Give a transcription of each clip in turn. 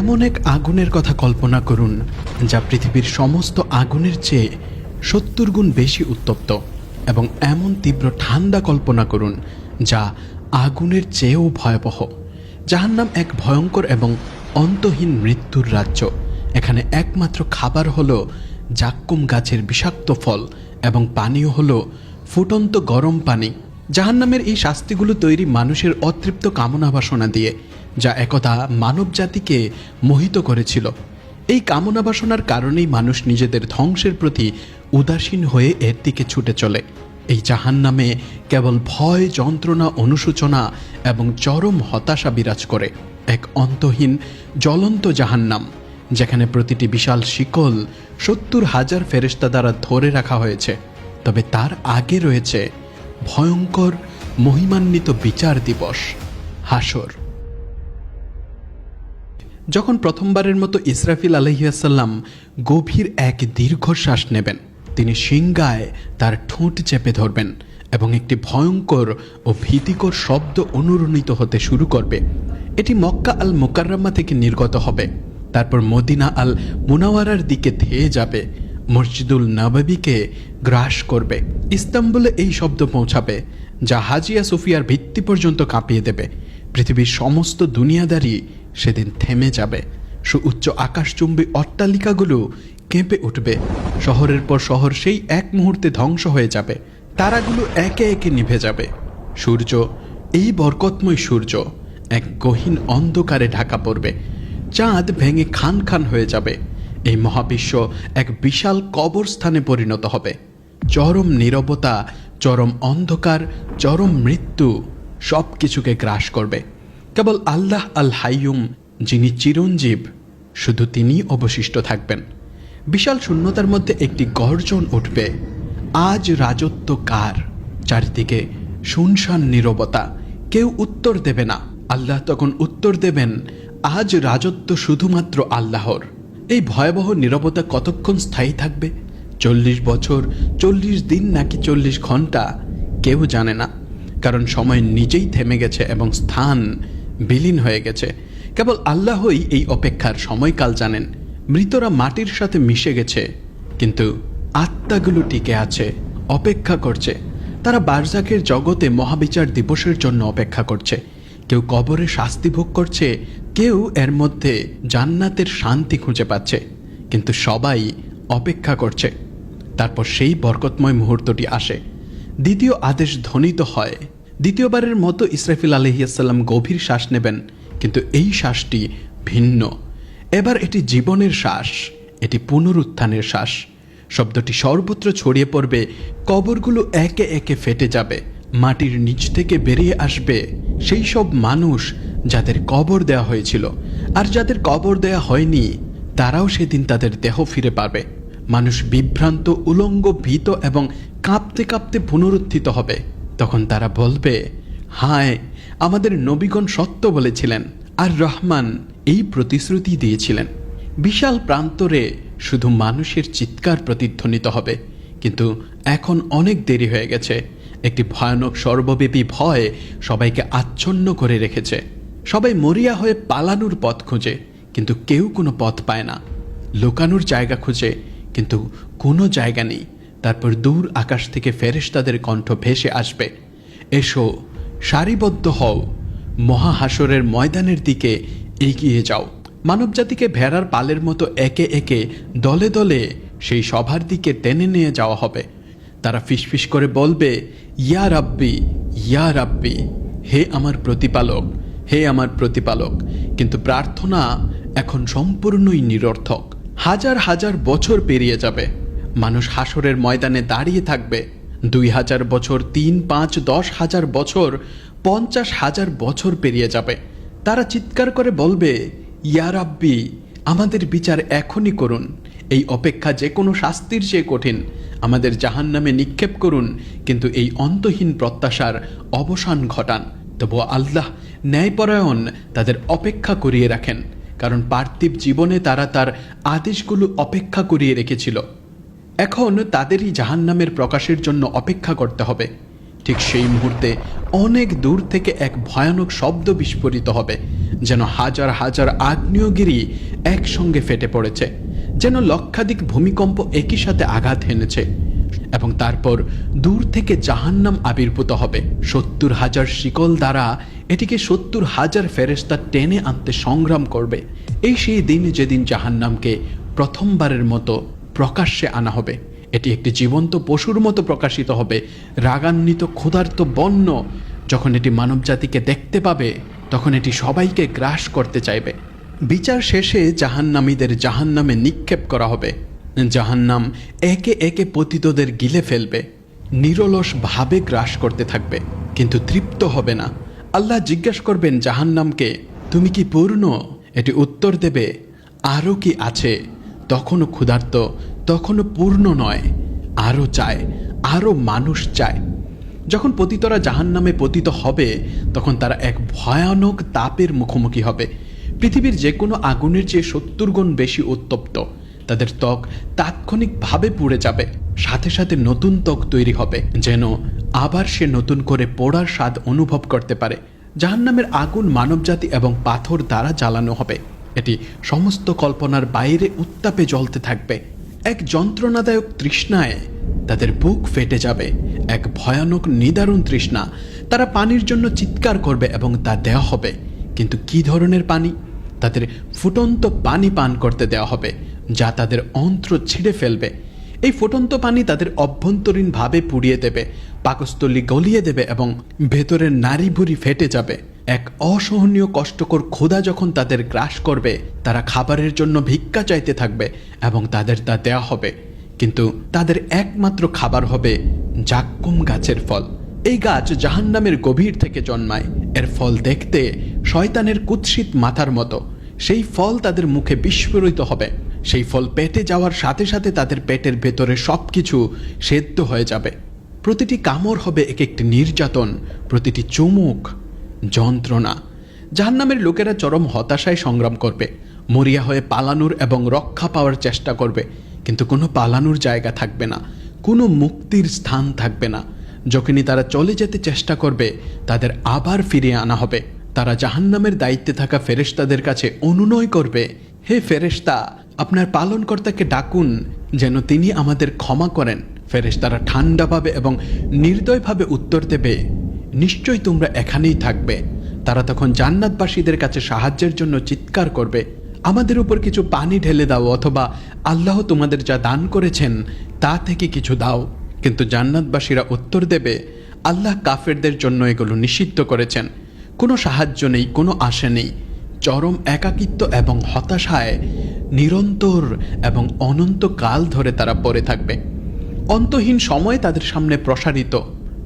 এমন এক আগুনের কথা কল্পনা করুন, যা পৃথিবীর সমস্ত আগুনের চেয়ে সত্তর গুণ বেশি উত্তপ্ত, এবং এমন তীব্র ঠান্ডা কল্পনা করুন, যা আগুনের চেয়েও ভয়াবহ। যাহার নাম এক ভয়ঙ্কর এবং অন্তহীন মৃত্যুর রাজ্য। এখানে একমাত্র খাবার হলো জাক্কুম গাছের বিষাক্ত ফল, এবং পানীয় হলো ফুটন্ত গরম পানি। জাহান্নামের এই শাস্তিগুলো তৈরি মানুষের অতৃপ্ত কামনা বাসনা দিয়ে যা একদা মানব জাতিকে মোহিত করেছিল। এই কামনা বাসনার কারণেই মানুষ নিজেদের ধ্বংসের প্রতি উদাসীন হয়ে এর দিকে ছুটে চলে। এই জাহান্নামে কেবল ভয়, যন্ত্রণা, অনুশোচনা এবং চরম হতাশা বিরাজ করে। এক অন্তহীন, জ্বলন্ত জাহান্নাম, যেখানে প্রতিটি বিশাল শিকল সত্তর হাজার ফেরেস্তা দ্বারা ধরে রাখা হয়েছে। তবে তার আগে রয়েছে ভয়ঙ্কর, মহিমান্বিত বিচার দিবস হাসর যখন প্রথমবারের মতো ইসরাফিল আলহিয়াসাল্লাম গভীর এক দীর্ঘশ্বাস নেবেন, তিনি সিংগায় তার ঠোঁট চেপে ধরবেন এবং একটি ভয়ঙ্কর ও ভীতিকর শব্দ অনুরণিত হতে শুরু করবে। এটি মক্কা আল মোকাররামা থেকে নির্গত হবে। তারপর মদিনা আল মুনাওয়ারার দিকে ধেয়ে যাবে। মসজিদুল নবাবিকে গ্রাস করবে। ইস্তাম্বুলে এই শব্দ পৌঁছাবে, যা হাজিয়া সুফিয়ার ভিত্তি পর্যন্ত কাঁপিয়ে দেবে। পৃথিবীর সমস্ত দুনিয়াদারি সেদিন থেমে যাবে। সু সুউচ্চ আকাশচুম্বী অট্টালিকাগুলো কেঁপে উঠবে। শহরের পর শহর সেই এক মুহূর্তে ধ্বংস হয়ে যাবে। তারাগুলো একে একে নিভে যাবে। সূর্য, এই বরকতময় সূর্য, এক গহীন অন্ধকারে ঢাকা পড়বে। চাঁদ ভেঙে খান খান হয়ে যাবে। এই মহাবিশ্ব এক বিশাল কবরস্থানে পরিণত হবে। চরম নীরবতা, চরম অন্ধকার, চরম মৃত্যু সব কিছুকে গ্রাস করবে। কেবল আল্লাহ আল হাইয়ুম যিনি চিরঞ্জীব, শুধু তিনি অবশিষ্ট থাকবেন। বিশাল শূন্যতার মধ্যে একটি গর্জন উঠবে। আজ রাজত্ব কার? চারিদিকে শুনশান নীরবতা। কেউ উত্তর দেবে না। আল্লাহ তখন উত্তর দেবেন, আজ রাজত্ব শুধুমাত্র আল্লাহর। এই ভয়াবহ নীরবতা কতক্ষণ স্থায়ী থাকবে? চল্লিশ বছর, চল্লিশ দিন নাকি চল্লিশ ঘণ্টা কেউ জানে না। কারণ সময় নিজেই থেমে গেছে এবং স্থান বিলীন হয়ে গেছে। কেবল আল্লাহই এই অপেক্ষার সময়কাল জানেন। মৃতরা মাটির সাথে মিশে গেছে। কিন্তু আত্মাগুলো টিকে আছে, অপেক্ষা করছে। তারা বারজাকের জগতে মহাবিচার দিবসের জন্য অপেক্ষা করছে। কেউ কবরে শাস্তি ভোগ করছে, কেউ এর মধ্যে জান্নাতের শান্তি খুঁজে পাচ্ছে। কিন্তু সবাই অপেক্ষা করছে। তারপর সেই বরকতময় মুহূর্তটি আসে। দ্বিতীয় আদেশ ধ্বনিত হয় দ্বিতীয়বারের মতো ইসরাফিল আলহিয়াসাল্লাম গভীর শ্বাস নেবেন, কিন্তু এই শ্বাসটি ভিন্ন। এবার এটি জীবনের শ্বাস, এটি পুনরুত্থানের শ্বাস। শব্দটি সর্বত্র ছড়িয়ে পড়বে, কবরগুলো একে একে ফেটে যাবে, মাটির নিচ থেকে বেরিয়ে আসবে সেই সব মানুষ যাদের কবর দেওয়া হয়েছিল। আর যাদের কবর দেয়া হয়নি, তারাও সেদিন তাদের দেহ ফিরে পাবে। মানুষ বিভ্রান্ত, উলঙ্গ, ভীত এবং কাঁপতে কাঁপতে পুনরুত্থিত হবে। তখন তারা বলবে, হায়, আমাদের নবীগণ সত্য বলেছিলেন আর রহমান এই প্রতিশ্রুতি দিয়েছিলেন। বিশাল প্রান্তরে শুধু মানুষের চিৎকার প্রতিধ্বনিত হবে। কিন্তু এখন অনেক দেরি হয়ে গেছে। একটি ভয়ানক সর্বব্যাপী ভয় সবাইকে আচ্ছন্ন করে রেখেছে। সবাই মরিয়া হয়ে পালানোর পথ খুঁজে, কিন্তু কেউ কোনো পথ পায় না। লুকানোর জায়গা খুঁজে, কিন্তু কোনো জায়গা নেই। তারপর দূর আকাশ থেকে ফেরেশতাদের কণ্ঠ ভেসে আসবে। এসো, সারিবদ্ধ হও, মহাহাসরের ময়দানের দিকে এগিয়ে যাও। মানবজাতিকে ভেড়ার পালের মতো একে একে দলে দলে সেই সভার দিকে টেনে নিয়ে যাওয়া হবে। তারা ফিসফিস করে বলবে, ইয়া রাব্বি ইয়া রাব্বি, হে আমার প্রতিপালক, হে আমার প্রতিপালক। কিন্তু প্রার্থনা এখন সম্পূর্ণই নিরর্থক। হাজার হাজার বছর পেরিয়ে যাবে। মানুষ হাসরের ময়দানে দাঁড়িয়ে থাকবে। দুই হাজার বছর, তিন, পাঁচ, দশ হাজার বছর, পঞ্চাশ হাজার বছর পেরিয়ে যাবে। তারা চিৎকার করে বলবে, ইয়া রাব্বি, আমাদের বিচার এখনই করুন। এই অপেক্ষা যে কোনো শাস্তির চেয়ে কঠিন। আমাদের জাহান নামে নিক্ষেপ করুন, কিন্তু এই অন্তহীন প্রত্যাশার অবসান ঘটান। তবু আল্লাহ ন্যায়পরায়ণ তাদের অপেক্ষা করিয়ে রাখেন, কারণ পার্থিব জীবনে তারা তার আদেশগুলো অপেক্ষা করিয়ে রেখেছিল। এখন তাদেরই জাহান্নামের প্রকাশের জন্য অপেক্ষা করতে হবে। ঠিক সেই মুহূর্তে অনেক দূর থেকে এক ভয়ানক শব্দ বিস্ফোরিত হবে, যেন হাজার হাজার আগ্নেয়গিরি একসঙ্গে ফেটে পড়েছে, যেন লক্ষাধিক ভূমিকম্প একই সাথে আঘাত হেনেছে এবং তারপর দূর থেকে জাহান্নাম আবির্ভূত হবে। সত্তর হাজার শিকল দ্বারা এটিকে সত্তর হাজার ফেরেস্তা টেনে আনতে সংগ্রাম করবে। এই সেই দিন যেদিন জাহান্নামকে প্রথমবারের মতো প্রকাশ্যে আনা হবে। এটি একটি জীবন্ত পশুর মতো প্রকাশিত হবে। রাগান্বিত ক্ষুধার্ত বন্য যখন এটি মানবজাতিকে দেখতে পাবে, তখন এটি সবাইকে গ্রাস করতে চাইবে। বিচার শেষে জাহান্নামীদের জাহান্নামে নিক্ষেপ করা হবে। জাহান্নাম একে একে পতিতদের গিলে ফেলবে। নিরলস ভাবে গ্রাস করতে থাকবে, কিন্তু তৃপ্ত হবে না। আল্লাহ জিজ্ঞেস করবেন জাহান্নামকে, তুমি কি পূর্ণ? এটি উত্তর দেবে আরও কি আছে? তখনও ক্ষুধার্ত, তখনও পূর্ণ নয়, আরও চায়, আরও মানুষ চায়। যখন পতিতরা জাহান নামে পতিত হবে, তখন তারা এক ভয়ানক তাপের মুখোমুখি হবে। পৃথিবীর যে কোনো আগুনের চেয়ে সত্তর গুণ বেশি উত্তপ্ত। তাদের ত্বক তাৎক্ষণিকভাবে পুড়ে যাবে। সাথে সাথে নতুন ত্বক তৈরি হবে, যেন আবার সে নতুন করে পোড়ার স্বাদ অনুভব করতে পারে। জাহান্নামের আগুন মানবজাতি এবং পাথর দ্বারা জ্বালানো হবে। এটি সমস্ত কল্পনার বাইরে উত্তাপে জ্বলতে থাকবে। এক যন্ত্রণাদায়ক তৃষ্ণায় তাদের বুক ফেটে যাবে। এক ভয়ানক নিদারুণ তৃষ্ণা। তারা পানির জন্য চিৎকার করবে এবং তা দেওয়া হবে। কিন্তু কি ধরনের পানি? তাদের ফুটন্ত পানি পান করতে দেওয়া হবে, যা তাদের অন্ত্র ছিঁড়ে ফেলবে। এই ফুটন্ত পানি তাদের অভ্যন্তরীণভাবে পুড়িয়ে দেবে, পাকস্থলী গলিয়ে দেবে এবং ভেতরের নারী ভুড়ি ফেটে যাবে। এক অসহনীয় কষ্টকর ক্ষুধা যখন তাদের গ্রাস করবে, তারা খাবারের জন্য ভিক্ষা চাইতে থাকবে এবং তাদের তা দেওয়া হবে। কিন্তু তাদের একমাত্র খাবার হবে জাক্কুম গাছের ফল। এই গাছ জাহান্নামের গভীর থেকে জন্মায়। এর ফল দেখতে শয়তানের কুৎসিত মাথার মতো। সেই ফল তাদের মুখে বিস্ফোরিত হবে। সেই ফল পেটে যাওয়ার সাথে সাথে তাদের পেটের ভেতরে সব কিছু সেদ্ধ হয়ে যাবে। প্রতিটি কামড় হবে এক একটি নির্যাতন, প্রতিটি চুমুক যন্ত্রণা। জাহান্নামের লোকেরা চরম হতাশায় সংগ্রাম করবে, মরিয়া হয়ে পালানোর এবং রক্ষা পাওয়ার চেষ্টা করবে, কিন্তু কোনো পালানোর জায়গা থাকবে না, কোনো মুক্তির স্থান থাকবে না। যখনই তারা চলে যেতে চেষ্টা করবে, তাদের আবার ফিরিয়ে আনা হবে। তারা জাহান্নামের দায়িত্বে থাকা ফেরেশতাদের কাছে অনুনয় করবে, হে ফেরেশতা, আপনার পালনকর্তাকে ডাকুন, যেন তিনি আমাদের ক্ষমা করেন। ফেরেশতারা ঠান্ডাভাবে এবং নির্দয়ভাবে উত্তর দেবে নিশ্চয়ই তোমরা এখানেই থাকবে। তারা তখন জান্নাতবাসীদের কাছে সাহায্যের জন্য চিৎকার করবে, আমাদের উপর কিছু পানি ঢেলে দাও অথবা আল্লাহ তোমাদের যা দান করেছেন, তা থেকে কিছু দাও। কিন্তু জান্নাতবাসীরা উত্তর দেবে, আল্লাহ কাফেরদের জন্য এগুলো নিষিদ্ধ করেছেন। কোনো সাহায্য নেই, কোনো আশা নেই। চরম একাকিত্ব এবং হতাশায় নিরন্তর এবং অনন্ত কাল ধরে তারা পড়ে থাকবে। অন্তহীন সময় তাদের সামনে প্রসারিত।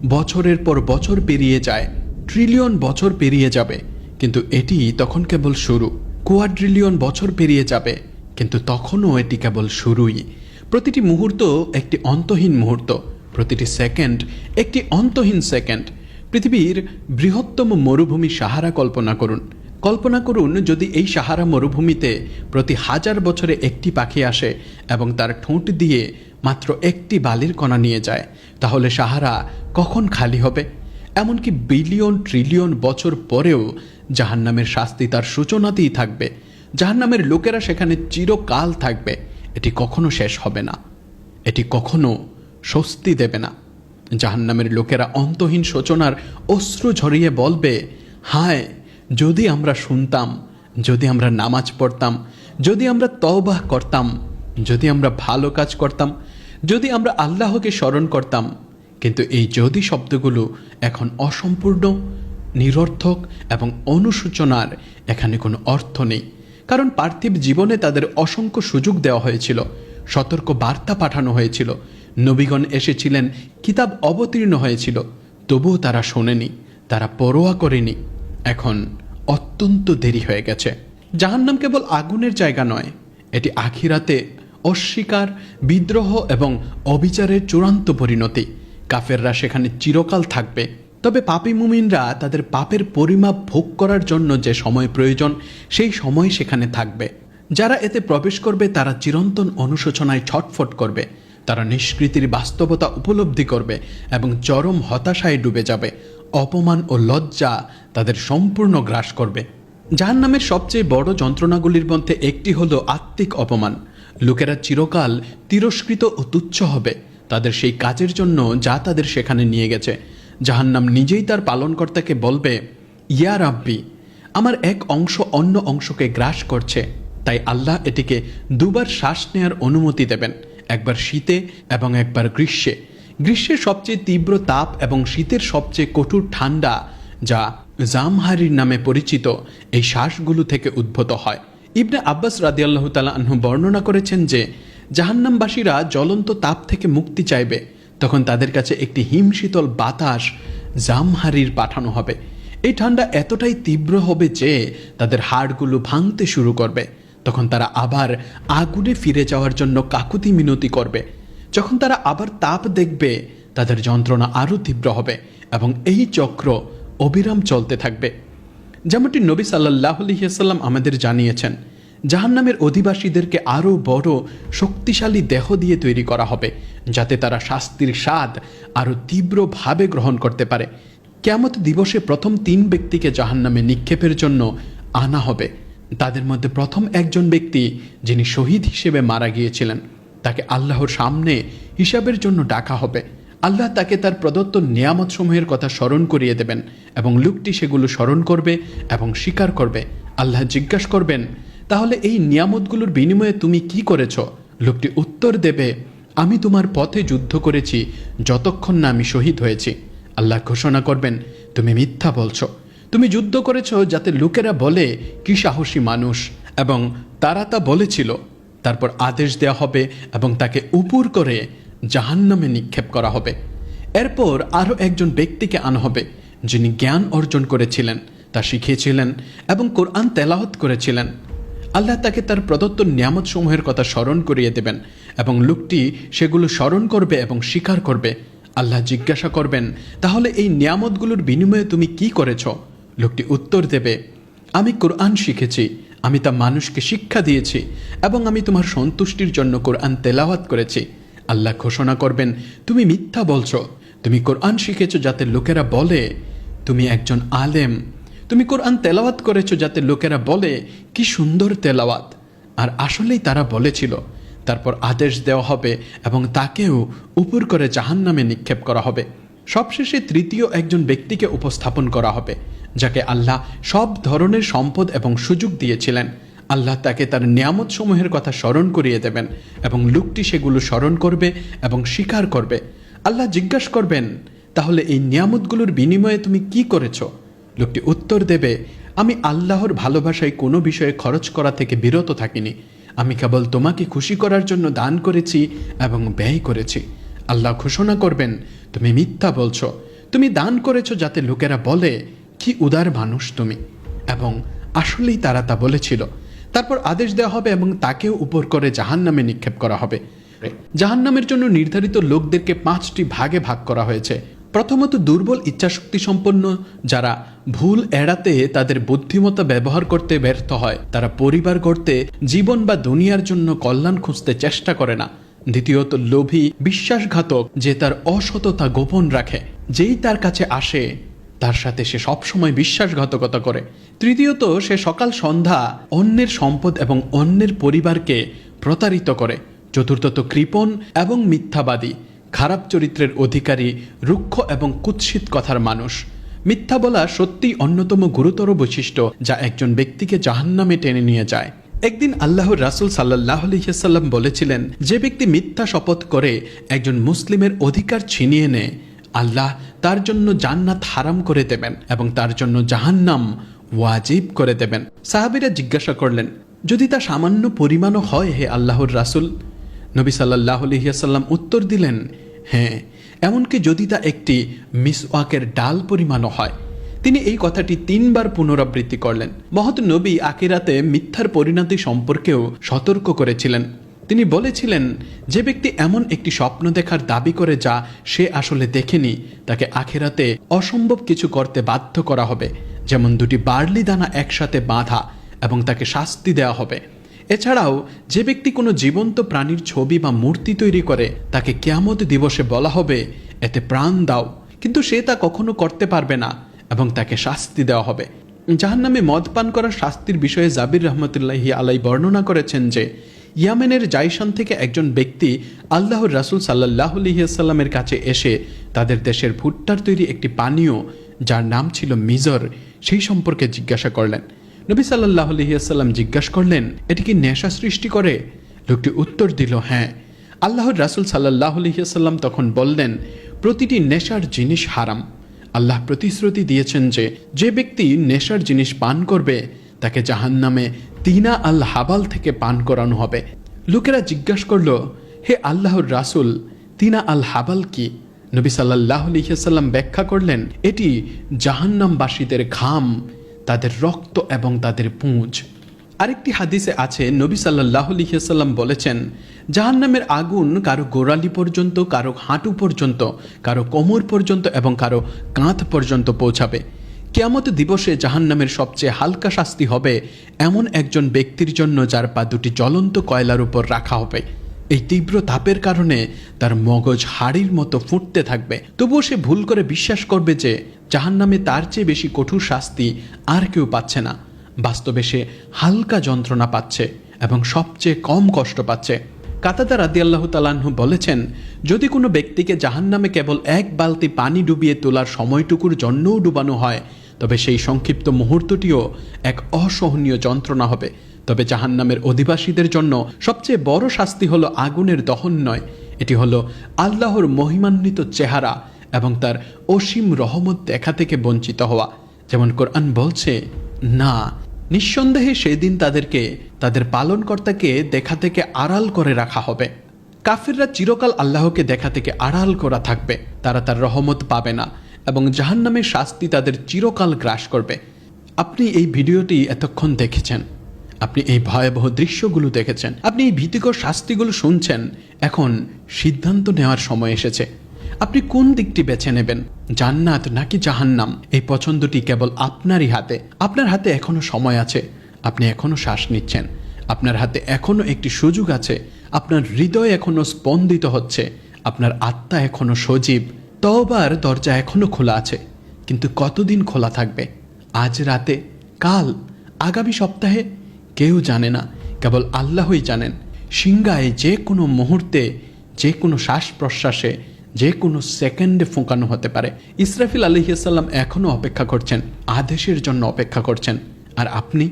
বছরের পর বছর পেরিয়ে যায়, ট্রিলিয়ন বছর পেরিয়ে যাবে। কিন্তু এটি তখন কেবল শুরু। কোয়াড্রিলিয়ন বছর পেরিয়ে যাবে, কিন্তু তখনও এটি কেবল শুরুই। প্রতিটি মুহূর্ত একটি অন্তহীন মুহূর্ত, প্রতিটি সেকেন্ড একটি অন্তহীন সেকেন্ড। পৃথিবীর বৃহত্তম মরুভূমি সাহারা কল্পনা করুন। কল্পনা করুন যদি এই সাহারা মরুভূমিতে প্রতি হাজার বছরে একটি পাখি আসে এবং তার ঠোঁট দিয়ে মাত্র একটি বালির কণা নিয়ে যায়, তাহলে সাহারা কখন খালি হবে? এমনকি বিলিয়ন ট্রিলিয়ন বছর পরেও জাহান্নামের শাস্তি তার সূচনাতেই থাকবে। জাহান্নামের লোকেরা সেখানে চিরকাল থাকবে। এটি কখনো শেষ হবে না। এটি কখনো স্বস্তি দেবে না। জাহান্নামের লোকেরা অন্তহীন শোচনার অশ্রু ঝরিয়ে বলবে, হায়, যদি আমরা শুনতাম, যদি আমরা নামাজ পড়তাম, যদি আমরা তওবাহ করতাম, যদি আমরা ভালো কাজ করতাম যদি আমরা আল্লাহকে স্মরণ করতাম, কিন্তু এই যদি শব্দগুলো এখন অসম্পূর্ণ, নিরর্থক এবং অনুসূচনার এখানে কোনো অর্থ নেই। কারণ পার্থিব জীবনে তাদের অসংখ্য সুযোগ দেওয়া হয়েছিল, সতর্ক বার্তা পাঠানো হয়েছিল, নবীগণ এসেছিলেন, কিতাব অবতীর্ণ হয়েছিল, তবুও তারা শোনেনি, তারা পরোয়া করেনি। এখন অত্যন্ত দেরি হয়ে গেছে। জাহান্নাম কেবল আগুনের জায়গা নয়, এটি আখিরাতে অস্বীকার, বিদ্রোহ এবং অবিচারের চূড়ান্ত পরিণতি। কাফেররা সেখানে চিরকাল থাকবে। তবে পাপী মুমিনরা তাদের পাপের পরিমাপ ভোগ করার জন্য যে সময় প্রয়োজন, সেই সময় সেখানে থাকবে। যারা এতে প্রবেশ করবে, তারা চিরন্তন অনুশোচনায় ছটফট করবে। তারা নিষ্কৃতির বাস্তবতা উপলব্ধি করবে এবং চরম হতাশায় ডুবে যাবে। অপমান ও লজ্জা তাদের সম্পূর্ণ গ্রাস করবে। জাহান্নামের সবচেয়ে বড় যন্ত্রণাগুলির মধ্যে একটি হল আত্মিক অপমান। লোকেরা চিরকাল তিরস্কৃত ও তুচ্ছ হবে। তাদের সেই কাজের জন্য যা তাদের সেখানে নিয়ে গেছে। জাহান্নাম নিজেই তার পালনকর্তাকে বলবে, ইয়া রাব্বি, আমার এক অংশ অন্য অংশকে গ্রাস করছে। তাই আল্লাহ এটিকে দুবার শ্বাস নেয়ার অনুমতি দেবেন, একবার শীতে এবং একবার গ্রীষ্মে। গ্রীষ্মের সবচেয়ে তীব্র তাপ এবং শীতের সবচেয়ে কঠোর ঠান্ডা, যা জামহারির নামে পরিচিত, এই শ্বাসগুলো থেকে উদ্ভূত হয়। ইবনে আব্বাস রাদিয়াল্লাহ তালা বর্ণনা করেছেন যে, জাহান্নামবাসীরা জ্বলন্ত তাপ থেকে মুক্তি চাইবে। তখন তাদের কাছে একটি হিমশীতল বাতাস জামহারির পাঠানো হবে। এই ঠান্ডা এতটাই তীব্র হবে যে, তাদের হাড়গুলো ভাঙতে শুরু করবে। তখন তারা আবার আগুনে ফিরে যাওয়ার জন্য কাকুতি মিনতি করবে। যখন তারা আবার তাপ দেখবে, তাদের যন্ত্রণা আরও তীব্র হবে এবং এই চক্র অবিরাম চলতে থাকবে। যেমনটি নবী সাল্লাহ আলহিহাল্লাম আমাদের জানিয়েছেন, জাহান্নামের অধিবাসীদেরকে আরও বড় শক্তিশালী দেহ দিয়ে তৈরি করা হবে, যাতে তারা শাস্তির স্বাদ আরও তীব্রভাবে গ্রহণ করতে পারে। কেমত দিবসে প্রথম তিন ব্যক্তিকে জাহান্নামে নিক্ষেপের জন্য আনা হবে। তাদের মধ্যে প্রথম একজন ব্যক্তি, যিনি শহীদ হিসেবে মারা গিয়েছিলেন, তাকে আল্লাহর সামনে হিসাবের জন্য ডাকা হবে। আল্লাহ তাকে তার প্রদত্ত নিয়ামত সমূহের কথা স্মরণ করিয়ে দেবেন এবং লোকটি সেগুলো স্মরণ করবে এবং স্বীকার করবে। আল্লাহ জিজ্ঞাসা করবেন, তাহলে এই নিয়ামতগুলোর বিনিময়ে তুমি কি করেছ? লোকটি উত্তর দেবে, আমি তোমার পথে যুদ্ধ করেছি যতক্ষণ না আমি শহীদ হয়েছি। আল্লাহ ঘোষণা করবেন, তুমি মিথ্যা বলছ। তুমি যুদ্ধ করেছ যাতে লোকেরা বলে, কি সাহসী মানুষ এবং তারা তা বলেছিল। তারপর আদেশ দেওয়া হবে এবং তাকে উপুর করে জাহান্নামে নিক্ষেপ করা হবে। এরপর আরও একজন ব্যক্তিকে আনা হবে, যিনি জ্ঞান অর্জন করেছিলেন, তা শিখিয়েছিলেন এবং কোরআন তেলাওয়াত করেছিলেন। আল্লাহ তাকে তার প্রদত্ত নিয়ামত সমূহের কথা স্মরণ করিয়ে দেবেন এবং লোকটি সেগুলো স্মরণ করবে এবং স্বীকার করবে। আল্লাহ জিজ্ঞাসা করবেন, তাহলে এই নিয়ামতগুলোর বিনিময়ে তুমি কি করেছ? লোকটি উত্তর দেবে, আমি কোরআন শিখেছি, আমি তা মানুষকে শিক্ষা দিয়েছি এবং আমি তোমার সন্তুষ্টির জন্য কোরআন তেলাওয়াত করেছি। আল্লাহ ঘোষণা করবেন, তুমি মিথ্যা বলছো। তুমি কোরআন শিখেছ যাতে লোকেরা বলে। তুমি একজন আলেম। তুমি কোরআন তেলাওয়াত করেছ যাতে লোকেরা বলে। কি সুন্দর তেলাওয়াত। আর আসলেই তারা বলেছিল। তারপর আদেশ দেওয়া হবে এবং তাকেও উপর করে জাহান নামে নিক্ষেপ করা হবে। সবশেষে তৃতীয় একজন ব্যক্তিকে উপস্থাপন করা হবে, যাকে আল্লাহ সব ধরনের সম্পদ এবং সুযোগ দিয়েছিলেন। আল্লাহ তাকে তার নিয়ামত সমূহের কথা স্মরণ করিয়ে দেবেন এবং লোকটি সেগুলো স্মরণ করবে এবং স্বীকার করবে। আল্লাহ জিজ্ঞাসা করবেন, তাহলে এই নিয়ামতগুলোর বিনিময়ে তুমি কি করেছ? লোকটি উত্তর দেবে, আমি আল্লাহর ভালোবাসায় কোনো বিষয়ে খরচ করা থেকে বিরত থাকিনি। আমি কেবল তোমাকে খুশি করার জন্য দান করেছি এবং ব্যয় করেছি। আল্লাহ ঘোষণা করবেন, তুমি মিথ্যা বলছ। তুমি দান করেছ যাতে লোকেরা বলে, কি উদার মানুষ তুমি এবং আসলেই তারা তা বলেছিল। তারপর আদেশ দেওয়া হবে এবং তাকেও উপর করে জাহান নামে নিক্ষেপ করা হবে। জাহান্নামের জন্য নির্ধারিত লোকদেরকে পাঁচটি ভাগে ভাগ করা হয়েছে। প্রথমত দুর্বল ইচ্ছাশক্তি সম্পন্ন, যারা ভুল এড়াতে তাদের বুদ্ধিমত্তা ব্যবহার করতে ব্যর্থ হয়। তারা পরিবার গড়তে, জীবন বা দুনিয়ার জন্য কল্যাণ খুঁজতে চেষ্টা করে না। দ্বিতীয়ত লোভী, বিশ্বাসঘাতক, যে তার অসততা গোপন রাখে। যেই তার কাছে আসে, তার সাথে সে সবসময় বিশ্বাসঘাতকতা করে। তৃতীয়ত, সে সকাল সন্ধ্যা অন্যের সম্পদ এবং অন্যের পরিবারকে প্রতারিত করে। চতুর্থত, কৃপণ এবং মিথ্যাবাদী, খারাপ চরিত্রের অধিকারী, রুক্ষ এবং কুৎসিত কথার মানুষ। মিথ্যা বলা সত্যিই অন্যতম গুরুতর বৈশিষ্ট্য, যা একজন ব্যক্তিকে জাহান্নামে টেনে নিয়ে যায়। একদিন আল্লাহর রাসুল সাল্লাহ আলহিহাল্লাম বলেছিলেন, যে ব্যক্তি মিথ্যা শপথ করে একজন মুসলিমের অধিকার ছিনিয়ে নেয়, আল্লাহ তার জন্য জান্নাত হারাম করে দেবেন এবং তার জন্য জাহান্নাম ওয়াজিব করে দেবেন। সাহাবিরা জিজ্ঞাসা করলেন, যদি তা সামান্য পরিমাণও হয় হে আল্লাহর রাসুল? নবী সাল্লাহ আলহিহাসাল্লাম উত্তর দিলেন হ্যাঁ এমনকি যদি তা একটি মিসওয়াকের ডাল পরিমাণও হয়। তিনি এই কথাটি তিনবার পুনরাবৃত্তি করলেন। মহৎ নবী আকিরাতে মিথ্যার পরিণতি সম্পর্কেও সতর্ক করেছিলেন। তিনি বলেছিলেন, যে ব্যক্তি এমন একটি স্বপ্ন দেখার দাবি করে যা সে আসলে দেখেনি, তাকে আখেরাতে অসম্ভব কিছু করতে বাধ্য করা হবে। যেমন দুটি বার্লি দানা একসাথে বাঁধা এবং তাকে শাস্তি দেওয়া হবে। এছাড়াও, যে ব্যক্তি কোনো জীবন্ত প্রাণীর ছবি বা মূর্তি তৈরি করে, তাকে কেয়ামত দিবসে বলা হবে, এতে প্রাণ দাও। কিন্তু সে তা কখনো করতে পারবে না এবং তাকে শাস্তি দেওয়া হবে। যাহার নামে মদ পান করার শাস্তির বিষয়ে জাবির রহমতুল্লাহি আলাই বর্ণনা করেছেন যে, ইয়ামেনের জাইশান থেকে একজন ব্যক্তি আল্লাহর রাসুল সাল্লাহ আলহিয়াসাল্লামের কাছে এসে তাদের দেশের ভুট্টার তৈরি একটি পানীয়, যার নাম ছিল মিজর সেই সম্পর্কে জিজ্ঞাসা করলেন। নবী সাল্লাহ আলহিয়াসাল্লাম জিজ্ঞাসা করলেন, এটি কি নেশা সৃষ্টি করে? লোকটি উত্তর দিল হ্যাঁ। আল্লাহর রাসুল সাল্লাহ আলহিয়াসাল্লাম তখন বললেন, প্রতিটি নেশার জিনিস হারাম। আল্লাহ প্রতিশ্রুতি দিয়েছেন যে যে ব্যক্তি নেশার জিনিস পান করবে, তাকে জাহান্নামে তিনা আল হাবাল থেকে পান করানো হবে। লোকেরা জিজ্ঞাসা করল, হে আল্লাহর রাসুল, তিনা আল হাবাল কি? নবী সাল্লাহ ব্যাখ্যা করলেন, এটি জাহান্নামবাসীদের ঘাম, তাদের রক্ত এবং তাদের পুঁজ। আরেকটি হাদিসে আছে, নবী সাল্লাহ আলহিহাসাল্লাম বলেছেন, জাহান্নামের আগুন কারও গোড়ালি পর্যন্ত, কারও হাঁটু পর্যন্ত, কারও কোমর পর্যন্ত এবং কারও কাঁধ পর্যন্ত পৌঁছাবে। কেয়ামত দিবসে জাহান্নামের সবচেয়ে হালকা শাস্তি হবে এমন একজন ব্যক্তির জন্য যার পা দুটি জ্বলন্ত কয়লার উপর রাখা হবে। এই তীব্র তাপের কারণে তার মগজ হাড়ির মতো ফুটতে থাকবে। তবুও সে ভুল করে বিশ্বাস করবে যে জাহান্নামে তার চেয়ে বেশি কঠোর শাস্তি আর কেউ পাচ্ছে না। বাস্তবে সে হালকা যন্ত্রণা পাচ্ছে এবং সবচেয়ে কম কষ্ট পাচ্ছে। কাতাদা রাদিয়াল্লাহ তালাহু বলেছেন, যদি কোনো ব্যক্তিকে জাহান্নামে কেবল এক বালতি পানি ডুবিয়ে তোলার সময়টুকুর জন্যও ডুবানো হয়, তবে সেই সংক্ষিপ্ত মুহূর্তটিও এক অসহনীয় যন্ত্রণা হবে। তবে জাহান্নামের অধিবাসীদের জন্য সবচেয়ে বড় শাস্তি হলো আগুনের দহন নয়। এটি হলো আল্লাহর মহিমান্বিত চেহারা এবং তার অসীম রহমত দেখা থেকে বঞ্চিত হওয়া। যেমন কোরআন বলছে, না, নিঃসন্দেহে সেদিন তাদেরকে, তাদের পালনকর্তাকে দেখা থেকে আড়াল করে রাখা হবে। কাফিররা চিরকাল আল্লাহকে দেখা থেকে আড়াল করা থাকবে। তারা তার রহমত পাবে না এবং জাহান্নামের শাস্তি তাদের চিরকাল গ্রাস করবে। আপনি এই ভিডিওটি এতক্ষণ দেখেছেন। আপনি এই ভয়াবহ দৃশ্যগুলো দেখেছেন। আপনি এই ভীতিকর শাস্তিগুলো শুনছেন। এখন সিদ্ধান্ত নেওয়ার সময় এসেছে। আপনি কোন দিকটি বেছে নেবেন? জান্নাত নাকি জাহান্নাম? এই পছন্দটি কেবল আপনারই হাতে। আপনার হাতে এখনও সময় আছে। আপনি এখনও শ্বাস নিচ্ছেন। আপনার হাতে এখনও একটি সুযোগ আছে। আপনার হৃদয় এখনও স্পন্দিত হচ্ছে। আপনার আত্মা এখনও সজীব। তবার দরজা এখনও খোলা আছে। কিন্তু কতদিন খোলা থাকবে? আজ রাতে? কাল? আগামী সপ্তাহে? কেউ জানে না, কেবল আল্লাহই জানেন। সিংগায় যে কোনো মুহূর্তে, যে কোনো শ্বাস প্রশ্বাসে, যে কোনো সেকেন্ডে ফোঁকানো হতে পারে। ইসরাফিল আলহিসাল্লাম এখনও অপেক্ষা করছেন, আদেশের জন্য অপেক্ষা করছেন। আর আপনি?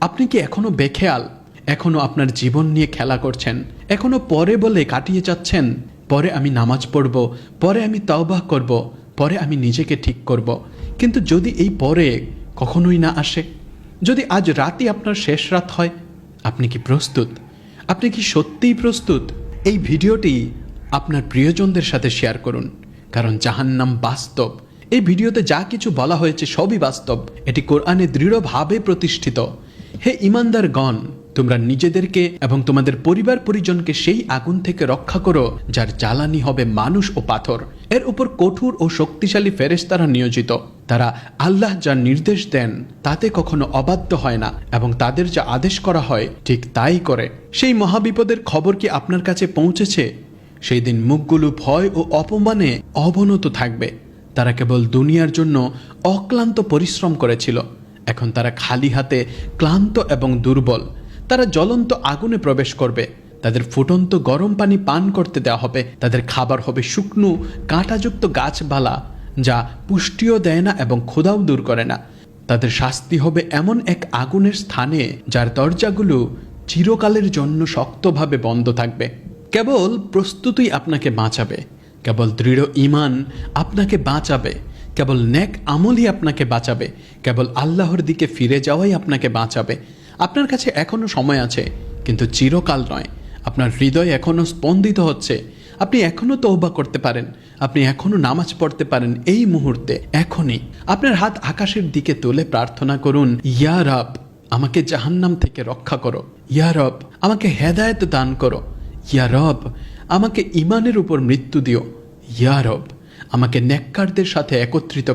আপনি কি এখনও বেখেয়াল? এখনও আপনার জীবন নিয়ে খেলা করছেন? এখনও পরে বলে কাটিয়ে যাচ্ছেন? পরে আমি নামাজ পড়ব, পরে আমি তাওবাহ করব, পরে আমি নিজেকে ঠিক করব। কিন্তু যদি এই পরে কখনোই না আসে যদি আজ রাতই আপনার শেষ রাত হয়, আপনি কি প্রস্তুত? আপনি কি সত্যিই প্রস্তুত? এই ভিডিওটি আপনার প্রিয়জনদের সাথে শেয়ার করুন, কারণ জাহান্নাম বাস্তব। এই ভিডিওতে যা কিছু বলা হয়েছে সবই বাস্তব। এটি কোরআনে দৃঢ়ভাবে প্রতিষ্ঠিত। হে ইমানদারগণ তোমরা নিজেদেরকে এবং তোমাদের পরিবার পরিজনকে সেই আগুন থেকে রক্ষা করো, যার জ্বালানি হবে মানুষ ও পাথর। এর উপর কঠোর ও শক্তিশালী ফেরেশতারা নিয়োজিত। তারা আল্লাহ যা নির্দেশ দেন, তাতে কখনো অবাধ্য হয় না এবং তাদের যা আদেশ করা হয়, ঠিক তাই করে। সেই মহাবিপদের খবর কি আপনার কাছে পৌঁছেছে? সেই দিন মুখগুলো ভয় ও অপমানে অবনত থাকবে। তারা কেবল দুনিয়ার জন্য অক্লান্ত পরিশ্রম করেছিল। এখন তারা খালি হাতে ক্লান্ত এবং দুর্বল। তারা জ্বলন্ত আগুনে প্রবেশ করবে। তাদের ফুটন্ত গরম পানি পান করতে দেওয়া হবে। তাদের খাবার হবে শুকনো, কাঁটাযুক্ত গাছপালা, যা পুষ্টিও দেয় না এবং ক্ষুধাও দূর করে না। তাদের শাস্তি হবে এমন এক আগুনের স্থানে, যার দরজাগুলো চিরকালের জন্য শক্তভাবে বন্ধ থাকবে। কেবল প্রস্তুতই আপনাকে বাঁচাবে। কেবল দৃঢ় ইমান আপনাকে বাঁচাবে। কেবল ন্যাক আমলই আপনাকে বাঁচাবে। কেবল আল্লাহর দিকে ফিরে যাওয়াই আপনাকে বাঁচাবে। আপনার কাছে এখনও সময় আছে, কিন্তু চিরকাল নয়। আপনার হৃদয় এখনও স্পন্দিত হচ্ছে। আপনি এখনও তৌবা করতে পারেন। আপনি এখনও নামাজ পড়তে পারেন এই মুহূর্তে, এখনই। আপনার হাত আকাশের দিকে তুলে প্রার্থনা করুন, ইয়া রব, আমাকে জাহান্নাম থেকে রক্ষা করো। ইয়া রব, আমাকে হেদায়ত দান করো। ইয়া রব, আমাকে ইমানের উপর মৃত্যু দিও। ইয়া রব, আমাকে নেককারদের সাথে একত্রিত